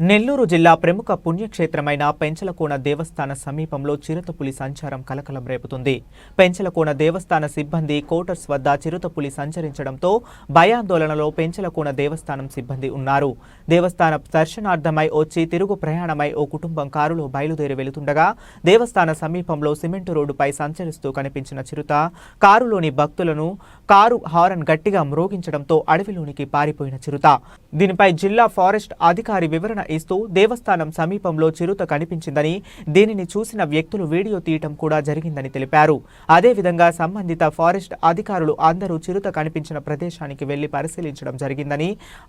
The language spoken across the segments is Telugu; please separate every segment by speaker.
Speaker 1: నెల్లూరు జిల్లా ప్రముఖ పుణ్యక్షేత్రమైన పెంచలకోన దేవస్థాన సమీపంలో చిరుతపులి సంచారం కలకలం రేపుతుంది. పెంచలకోన దేవస్థాన సిబ్బంది కోటర్స్ వద్ద చిరుతపులి సంచరించడంతో భయాందోళనలో పెంచలకోన దేవస్థానం సిబ్బంది ఉన్నారు. దేవస్థాన దర్శనార్థమై వచ్చి తిరుగు ప్రయాణమై ఓ కుటుంబం కారులో బయలుదేరి వెళుతుండగా దేవస్థాన సమీపంలో సిమెంటు రోడ్డుపై సంచరిస్తూ కనిపించిన చిరుత కారులోని భక్తులను కారు హారన్ గట్టిగా మ్రోగించడంతో అడవిలోనికి పారిపోయిన చిరుత. దీనిపై జిల్లా ఫారెస్ట్ అధికారి వివరణ ఇస్తూ దేవస్థానం సమీపంలో చిరుత కనిపించిందని దీనిని చూసిన వ్యక్తులు వీడియో తీయటం కూడా జరిగిందని తెలిపారు. అదేవిధంగా సంబంధిత ఫారెస్ట్ అధికారులు అందరూ చిరుత కనిపించిన ప్రదేశానికి వెళ్ళి పరిశీలించడం జరిగిందని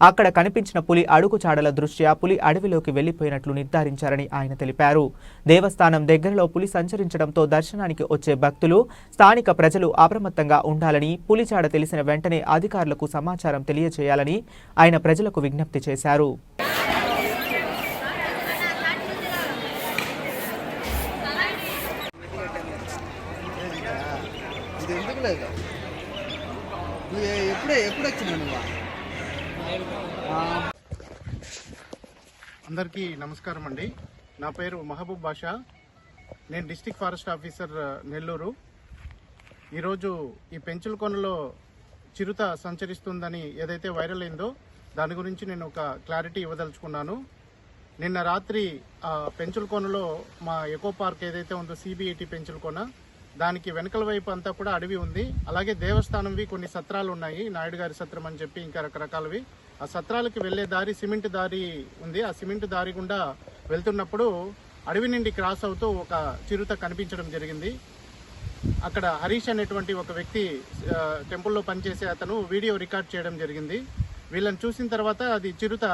Speaker 1: అక్కడ కనిపించిన పులి అడుగుచాడల దృష్ట్యా పులి అడవిలోకి వెళ్ళిపోయినట్లు నిర్ధారించారని ఆయన తెలిపారు. దేవస్థానం దగ్గరలో పులి సంచరించడంతో దర్శనానికి వచ్చే భక్తులు స్థానిక ప్రజలు అప్రమత్తంగా ఉండాలని పులి పులిచాడ తెలిసిన వెంటనే అధికారులకు సమాచారం తెలియజేయాలని ఆయన ప్రజలకు విజ్ఞప్తి చేశారు.
Speaker 2: అందరికీ నమస్కారం అండి. నా పేరు మహబూబ్ బాషా. నేను డిస్టిక్ ఫారెస్ట్ ఆఫీసర్ నెల్లూరు. ఈరోజు ఈ పెంచులకొనలో చిరుత సంచరిస్తుందని ఏదైతే వైరల్ అయిందో దాని గురించి నేను ఒక క్లారిటీ ఇవ్వదలుచుకున్నాను. నిన్న రాత్రి ఆ పెంచులకొనలో మా ఎకో పార్క్ ఏదైతే ఉందో సిబిఐటి పెంచులకొన దానికి వెనకల వైపు అంతా కూడా అడవి ఉంది. అలాగే దేవస్థానంవి కొన్ని సత్రాలు ఉన్నాయి. నాయుడు గారి సత్రం అని చెప్పి ఇంకా రకరకాలవి. ఆ సత్రాలకి వెళ్ళే దారి సిమెంట్ దారి ఉంది. ఆ సిమెంట్ దారి గుండా వెళ్తున్నప్పుడు అడవి నుండి క్రాస్ అవుతూ ఒక చిరుత కనిపించడం జరిగింది. అక్కడ హరీష్ అనేటువంటి ఒక వ్యక్తి టెంపుల్లో పనిచేసే అతను వీడియో రికార్డ్ చేయడం జరిగింది. వీళ్ళని చూసిన తర్వాత అది చిరుత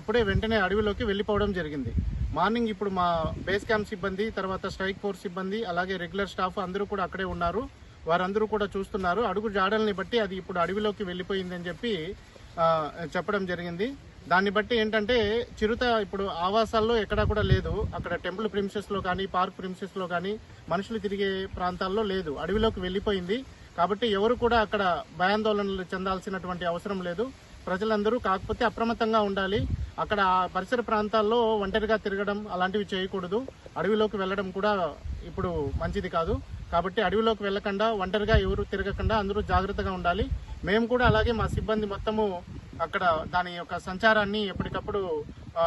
Speaker 2: అప్పుడే వెంటనే అడవిలోకి వెళ్ళిపోవడం జరిగింది. మార్నింగ్ ఇప్పుడు మా బేస్ క్యాంప్ సిబ్బంది తర్వాత స్ట్రైక్ ఫోర్స్ సిబ్బంది అలాగే రెగ్యులర్ స్టాఫ్ అందరూ కూడా అక్కడే ఉన్నారు. వారందరూ కూడా చూస్తున్నారు. అడుగు జాడల్ని బట్టి అది ఇప్పుడు అడవిలోకి వెళ్ళిపోయిందని చెప్పి చెప్పడం జరిగింది. దాన్ని బట్టి ఏంటంటే చిరుత ఇప్పుడు ఆవాసాల్లో ఎక్కడా కూడా లేదు. అక్కడ టెంపుల్ ప్రిమిసెస్లో కానీ పార్క్ ప్రిమిసెస్లో కానీ మనుషులు తిరిగే ప్రాంతాల్లో లేదు. అడవిలోకి వెళ్ళిపోయింది. కాబట్టి ఎవరు కూడా అక్కడ భయాందోళనలు చెందాల్సినటువంటి అవసరం లేదు. ప్రజలందరూ కాకపోతే అప్రమత్తంగా ఉండాలి. అక్కడ ఆ పరిసర ప్రాంతాల్లో ఒంటరిగా తిరగడం అలాంటివి చేయకూడదు. అడవిలోకి వెళ్ళడం కూడా ఇప్పుడు మంచిది కాదు. కాబట్టి అడవిలోకి వెళ్ళకుండా ఒంటరిగా ఎవరు తిరగకుండా అందరూ జాగ్రత్తగా ఉండాలి. మేము కూడా అలాగే మా సిబ్బంది మొత్తము అక్కడ దాని యొక్క సంచారాన్ని ఎప్పటికప్పుడు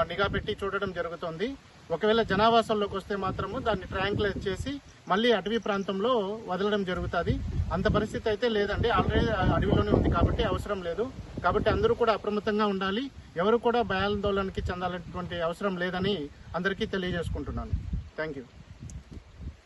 Speaker 2: నిఘా పెట్టి చూడడం జరుగుతుంది. ఒకవేళ జనావాసంలోకి వస్తే మాత్రము దాన్ని ట్రాంక్లైజ్ చేసి మళ్ళీ అటవీ ప్రాంతంలో వదలడం జరుగుతుంది. అంత పరిస్థితి అయితే లేదండి. ఆల్రెడీ అడవిలోనే ఉంది కాబట్టి అవసరం లేదు. కాబట్టి అందరూ కూడా అప్రమత్తంగా ఉండాలి. ఎవరు కూడా భయాందోళనకి చెందాలనేటువంటి అవసరం లేదని అందరికీ తెలియజేసుకుంటున్నాను. Thank you.